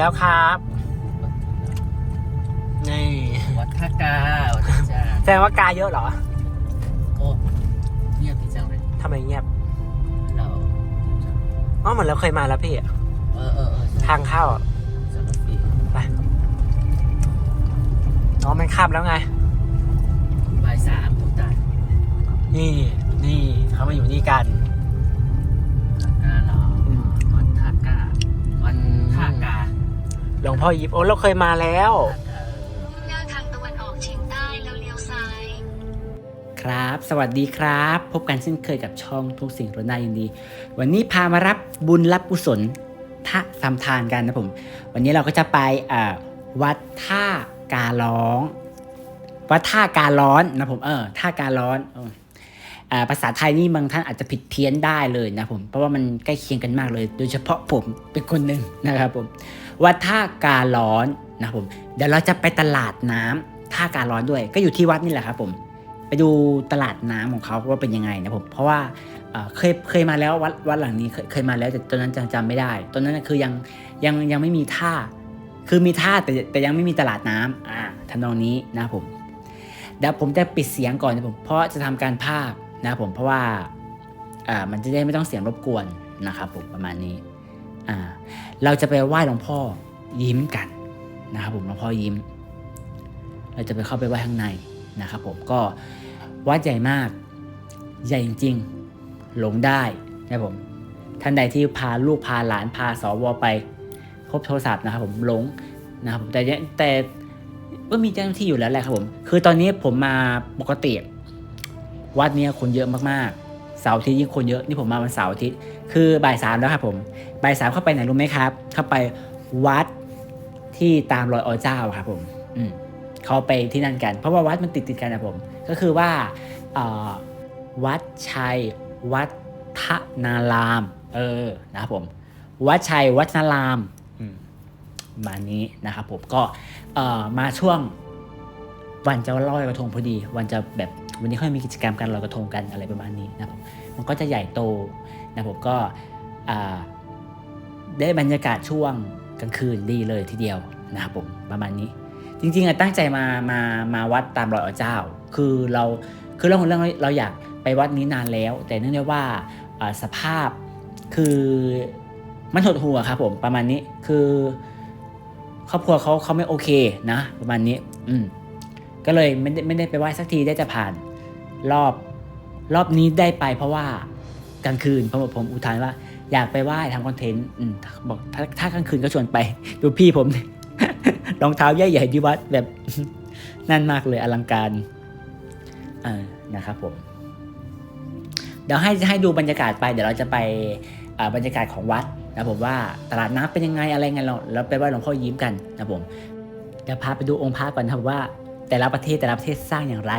แล้วครับนี่วัดท่ากาวัดท่าจาแสดงว่ากาเยอะเหรอโอ้เงียบจริงจังเลยทำไมเงียบเราอ๋อเหมือนเราเคยมาแล้วพี่เออเออเออใช่ทางเข้าอะสารพีไปอ๋อมันข้ามแล้วไงบ่ายสามทุกตายนี่นี่เขามาอยู่นี่กัน หลวงพ่อยิบโอ้เราเคยมาแล้ว มุ่งหน้าทางตะวันออกเฉียงใต้แล้วเลี้ยวซ้าย ครับ สวัสดีครับ พบกันเช่นเคยกับช่องทุกสิ่งรถได้ยินดี วันนี้พามารับบุญรับกุศลท่าทำทานกันนะผม วันนี้เราก็จะไปอ่าวัดท่ากาล้อง วัดท่าการ้อนนะผมเออท่าการ้อนอออ่าภาษาไทยนี่บางท่านอาจจะผิดเพี้ยนได้เลยนะผมเพราะว่ามันใกล้เคียงกันมากเลย โดยเฉพาะผมเป็นคนหนึ่งนะครับผม วัดท่าการร้อนนะผมเดี๋ยวเราจะไปตลาดน้ำท่าการร้อนด้วย ก็อยู่ที่วัดนี่แหละครับผมไปดูตลาดน้ำของเขาว่าเป็นยังไงนะผมเพราะว่าเอ่อเคยเคยมาแล้ววัดวัดหลังนี้เคยเคยมาแล้วแต่ตอนนั้นจำจำไม่ได้ตอนนั้นคือยังยังยังไม่มีท่า คือมีท่าแต่แต่ยังไม่มีตลาดน้ำอ่าทำนองนี้นะผมเดี๋ยวผมจะปิดเสียงก่อนนะผมเพราะจะทำการภาคนะครับผมเพราะว่าอ่ามันจะได้ไม่ต้องเสียงรบกวนนะครับผมประมาณนี้ อ่าเราจะไปไหว้หลวงพ่อยิ้มกันนะครับผมหลวงพ่อยิ้ม เราจะไปเข้าไปไหว้ข้างในนะครับผมก็วัดใหญ่มากใหญ่จริงๆหลงได้นะครับผมท่านใดที่พาลูกพาหลานพาสวไปพบโทรศัพท์นะครับผมหลงนะครับผมแต่แต่ก็มีเจ้าหน้าที่อยู่แล้วแหละครับผมคือตอนนี้ผมมาปกติวัดเนี้ยคนเยอะมากๆเสาร์อาทิตย์ยิ่งคนเยอะนี่ผมมาวันเสาร์อาทิตย์ คือบ่ายสามแล้วครับผมบ่ายสามเข้าไปไหนรู้ไหมครับ เข้าไปวัดที่ตามรอยอเจ้าครับผม อืมเขาไปที่นั่นกัน เพราะว่าวัดมันติดติดๆกันนะผม ก็คือว่าเอ่อวัดชัยวัดทนาราม เออนะครับผม วัดชัยวัดนารามอืมประมาณนี้นะครับผมก็เอ่อมาช่วงวันจะลอยกระทงพอดี วันจะแบบวันนี้ค่อยมีกิจกรรมการลอยกระทงกันอะไรประมาณนี้นะครับผมมันก็จะใหญ่โต นะผมก็ได้บรรยากาศช่วงกลางคืนดีเลยทีเดียวนะครับผมประมาณนี้ จริงๆอะตั้งใจมามามาวัดตามรอยอ๋อเจ้า คือเราคือเรื่องของเรื่องเราอยากไปวัดนี้นานแล้ว แต่เนื่องด้วยว่าอ่าสภาพคือมันหดหัวครับผมประมาณนี้คือครอบครัวเขาเขาไม่โอเคนะ ประมาณนี้ อืมก็เลยไม่ได้ไม่ได้ไปไหว้สักทีได้จะผ่าน รอบรอบนี้ได้ไปเพราะว่า กลางคืนเพราะว่าผมอุทานว่า อยากไปไหว้ทำคอนเทนต์บอกถ้าถ้ากลางคืนก็ชวนไป ดูพี่ผมรองเท้าใหญ่ๆที่วัดแบบนั่นมากเลยอลังการนะครับผม เดี๋ยวให้ให้ดูบรรยากาศไป เดี๋ยวเราจะไปบรรยากาศของวัดนะผมว่าตลาดน้ำเป็นยังไงอะไรไงเราเราไปไหว้หลวงพ่อยิ้มกันนะผมเดี๋ยวพาไปดูองค์พระก่อนนะครับว่า แต่ละประเทศแต่ละประเทศสร้างอย่างไร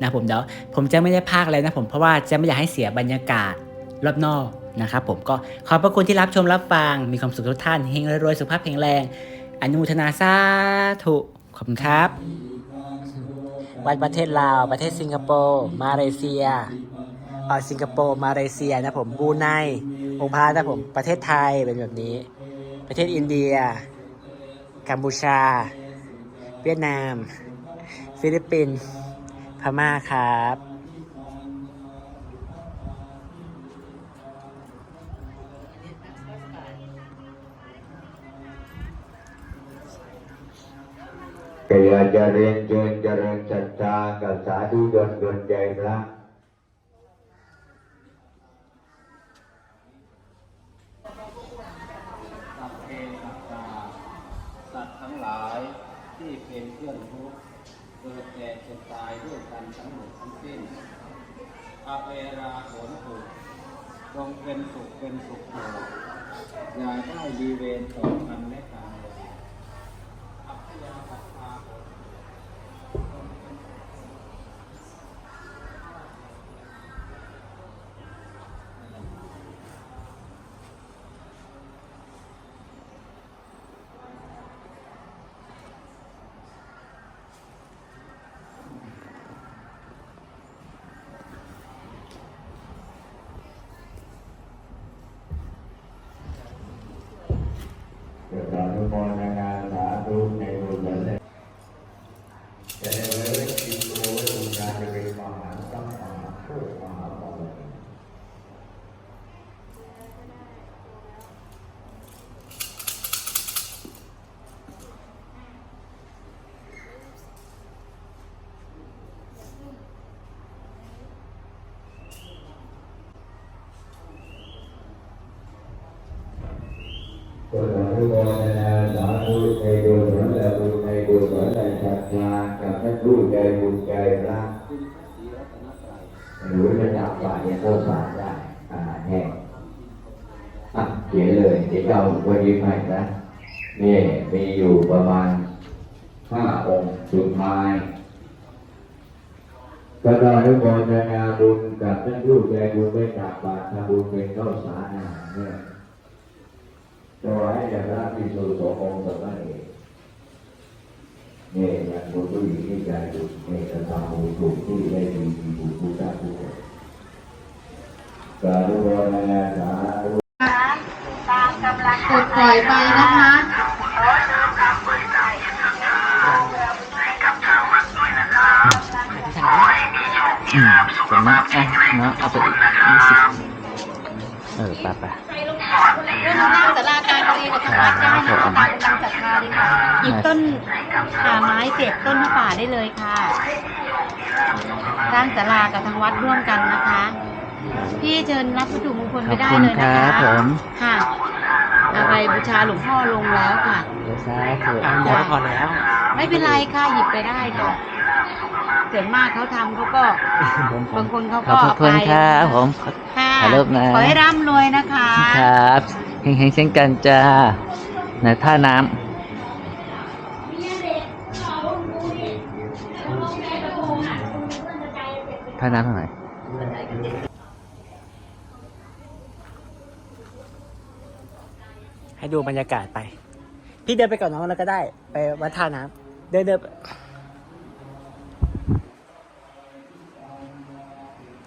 นะผมเดี๋ยวผมจะไม่ได้พากเลยนะผมเพราะว่าจะไม่อยากให้เสียบรรยากาศ รอบนอกนะครับผมก็ขอบพระคุณที่รับชมรับฟัง มีความสุขทุกท่านเฮงรวยๆสุขภาพแข็งแรง อนุโมทนาสาธุขอบคุณครับวัดประเทศลาว ประเทศสิงคโปร์มาเลเซียเออสิงคโปร์มาเลเซียนะผมบูไนองค์พระนะผมประเทศไทยเป็นแบบนี้ ประเทศอินเดีย กัมพูชา เวียดนาม ฟิลิปปินส์พม่าครับ กายาจะเรียนเชิญเจริญศรัทธากับสาธุชนดนใจพระสัพเพสัตตาสัตว์ทั้งหลายที่เป็นเครื่องทุกข์เกิดแก่เจ็บตายด้วยกันทั้งหมดทั้งสิ้นอาเปราผลถูกจงเป็นสุขเป็นสุขเถิดอย่าได้ดีเวรต่อกันและกัน with Mark. ศรัทธากับท่านผู้ใจบุญใจรักหรือระดับบาทเนี่ยก็ฝากได้อาหารแห้งอะเขียนเลยเดี๋ยวเอาวันนี้ใหม่นะนี่มีอยู่ประมาณห้าองค์สุดท้ายก็ได้ทุกคนนาบุญกับท่านผู้ใจบุญได้จากบาททำบุญเป็นข้าวสารอาหารเนี่ยถวายแด่พระภิกษุสงฆ์องค์สมณเอก นี่ยังบุญผู้หญิงที่ใจบุญนี่จะทำบุญถูกที่ได้ดีมีบุญผู้ได้ผู้สาธุโมทนาสาธุกดปล่อยไปนะคะอืมสมมติอะเนะเอาไปยี่สิบเออไปไปเรื่งหน้าสาราการเรียนกับทางวัดได้นะตามกำลังศรัทธาเลยค่ะหยิบต้น ขาไม้เจ็ดต้นผ้าป่าได้เลยค่ะสร้างศาลากับทางวัดร่วมกันนะคะ พี่เชิญรับวัตถุมงคลขไปอบได้คุณเลยคนะรัคะผมค่ะเอาไปบูชาหลวงพ่อลงแล้วค่ะ เดี๋ยวซ้ายถูกเอาเดี๋ยวพอแล้ว ไม่เป็นไรค่ะหยิบไปได้ค่ะส่วนมากเขาทำเขาก็บางคนเขาขอบก็เอาคุณครับผม ค่ะถ่ายรูปนะ ขอให้ร่ำรวยนะคะ ครับเฮงๆเช่นกันจ้าในท่าน้ำ ท่าน้ำทางไหนให้ดูบรรยากาศไป พี่เดินไปก่อนน้องแล้วก็ได้ ไปวัดท่าน้ำเดินเดินไป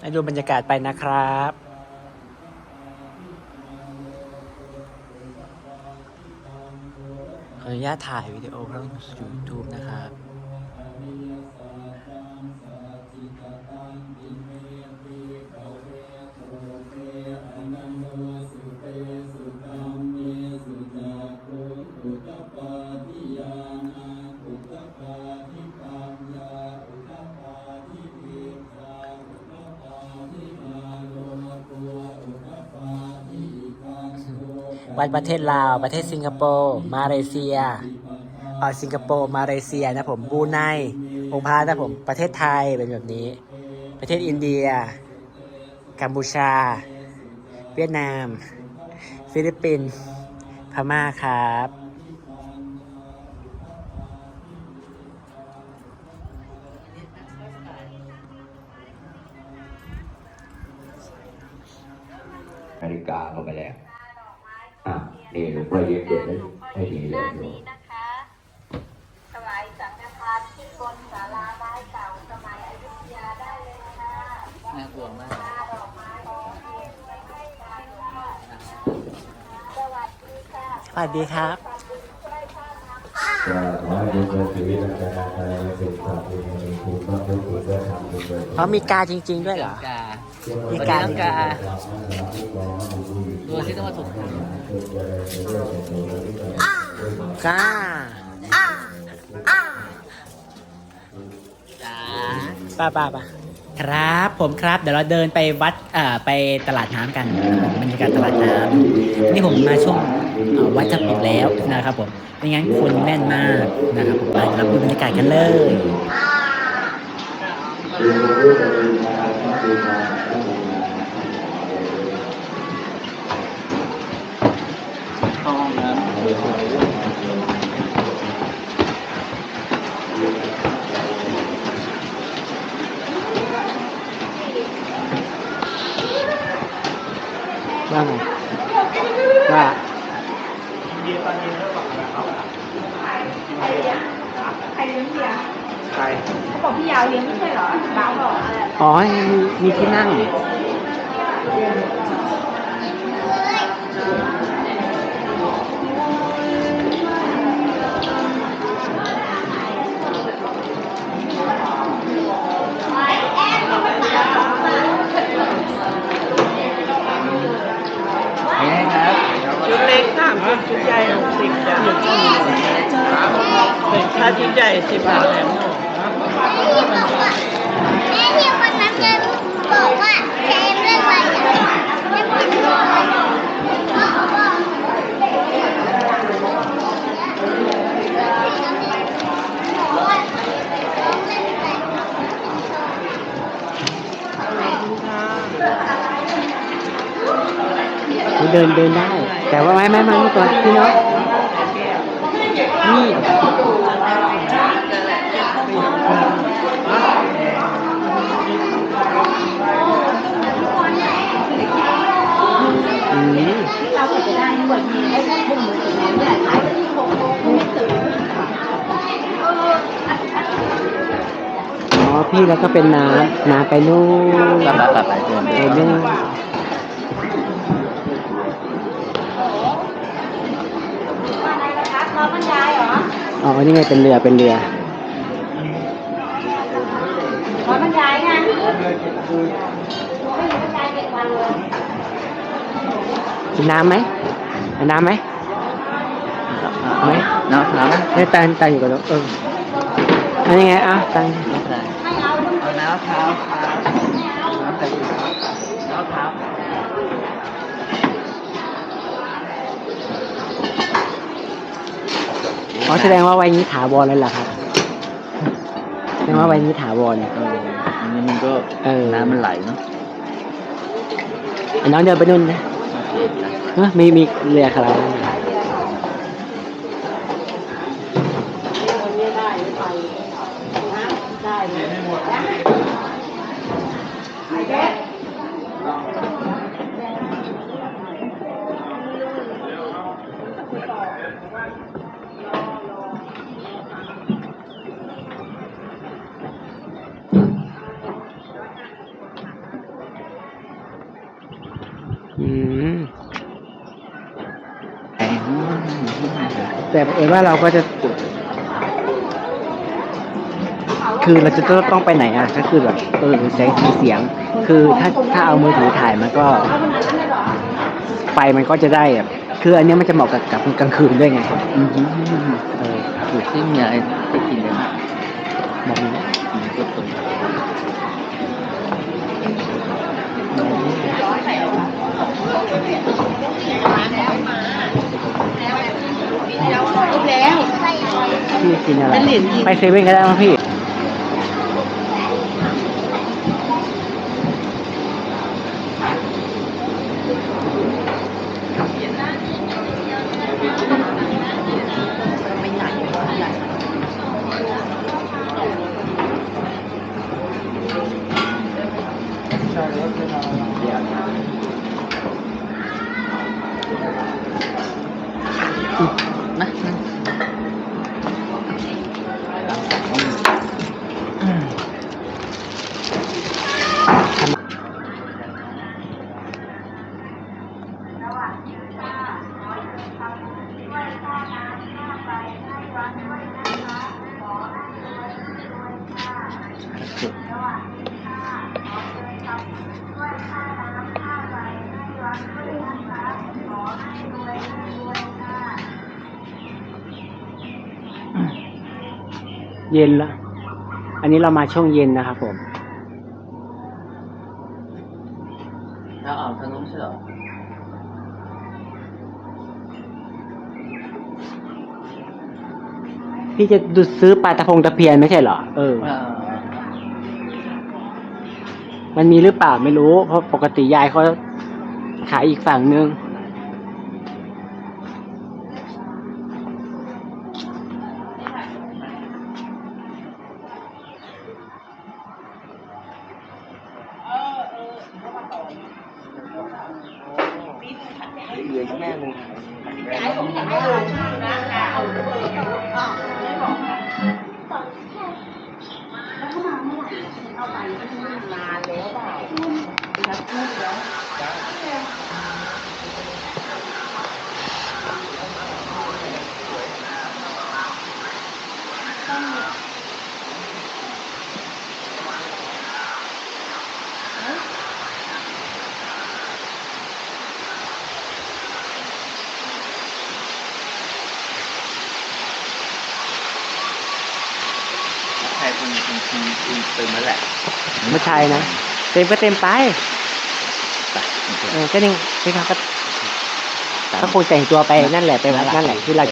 ให้ดูบรรยากาศไปนะครับขออนุญาตถ่ายวิดีโอเข้าสู่ YouTube นะครับ วัดประเทศลาว ประเทศสิงคโปร์มาเลเซียเออสิงคโปร์มาเลเซียนะผมบรูไนองค์พระนะผมประเทศไทยเป็นแบบนี้ ประเทศอินเดีย กัมพูชา เวียดนาม ฟิลิปปินส์พม่าครับนาฬิกาเข้าไปแล้ว อะนี่หลวงพ่อเย็บเด็ดให้ให้ดีเลยโยมนะคะถวายสังฆทานที่บนศาลาไม้เก่าสมัยอยุธยาได้เลยค่ะน่ากลัวมากดอกไม้ทองเทียนไว้ให้กันค่ะสวัสดีค่ะสวัสดีครับก็ขอให้ทุกคนชีวิตและการงานอะไรเป็นความดีมีคุณพระพุทธคุณพระธรรมคุณพระสงฆ์เขามีกาจริง ๆ ด้วยเหรอ มีการิงดูสิต้องมาถูกๆกาป้าป้าป้าครับผมครับเดี๋ยวเราเดินไปวัดเอ่อไปตลาดน้ำกันบรรยากาศตลาดน้ำนี่ผมมาช่วงวัดจะปิดแล้วนะครับผมไม่งั้นคนแน่นมากนะครับผมไปรับดูบรรยากาศกันเลย ห้องน้ำ ว่าไงว่า เขาบอกพี่ยาวเลี้ยงไม่ใช่เหรอบ้าบอกอะไร อ๋อ มีมีที่นั่ง นี่ครับชุดเล็กสามสิบชุดใหญ่หกสิบจ้ะถ้าชุดใหญ่สิบบาทแถมหนึ่ง แม่ที่วันนั้นแกบอกว่าแกเรื่องอะไรอะไม่พูดถึงบอกว่า เดินเดินได้ แต่ว่าไม่ไม่ไม่ไม่ตัวพี่น้องนี่อืมอ๋อพี่แล้วก็เป็นน้ำน้ำไปนู่นตัดตัดไปเดินไปนู่น ออ๋อนี่ไงเป็นเรือเป็นเรือรอบรรยายไงไม่รู้บรรยายเจ็ดวันเลยกินน้ำไหมเอาน้ำไหมเอาไหมน้ำน้ำได้ตังตังอยู่กับเราเอออันนี้ไงอะตังเอาน้ำเท้า อ๋อแสดงว่าวัยนี้ถาวรเลยเหรอครับแสดงว่าวัยนี้ถาวรเอออันนี้มันก็เออน้ำมันไหลเนาะอันน้องเดินไปนู่นนะเออมีมีเรือคาราบอื แต่เอว่าเราก็จะ คือเราจะต้องไปไหนอะก็คือแบบเออแสงสีเสียง คือถ้าถ้าเอามือถือถ่ายมันก็ไฟมันก็จะได้แบบคืออันเนี้ยมันจะเหมาะกับกับกลางคืนด้วยไงอืมเอออยู่ที่มีอะไรที่กินเลยนะแบบนี้อืมก็ตรง แล้ว พี่กินอะไรไปเซเว่นก็ได้มั้งพี่ เย็นละ อันนี้เรามาช่วงเย็นนะครับผมถ้าเอาทางนู้นใช่เหรอพี่จะดูซื้อปลาตะพงตะเพียนไม่ใช่เหรอ เอออ่ามันมีหรือเปล่าไม่รู้ เพราะปกติยายเขาขายอีกฝั่งนึง ไม่ใช่นะเต็มก็เต็มไปไปโอเคเออก็นี่พี่เขาก็ก็คงแต่งตัวไปนั่นแหละไปวัดนั่นแหละที่เรา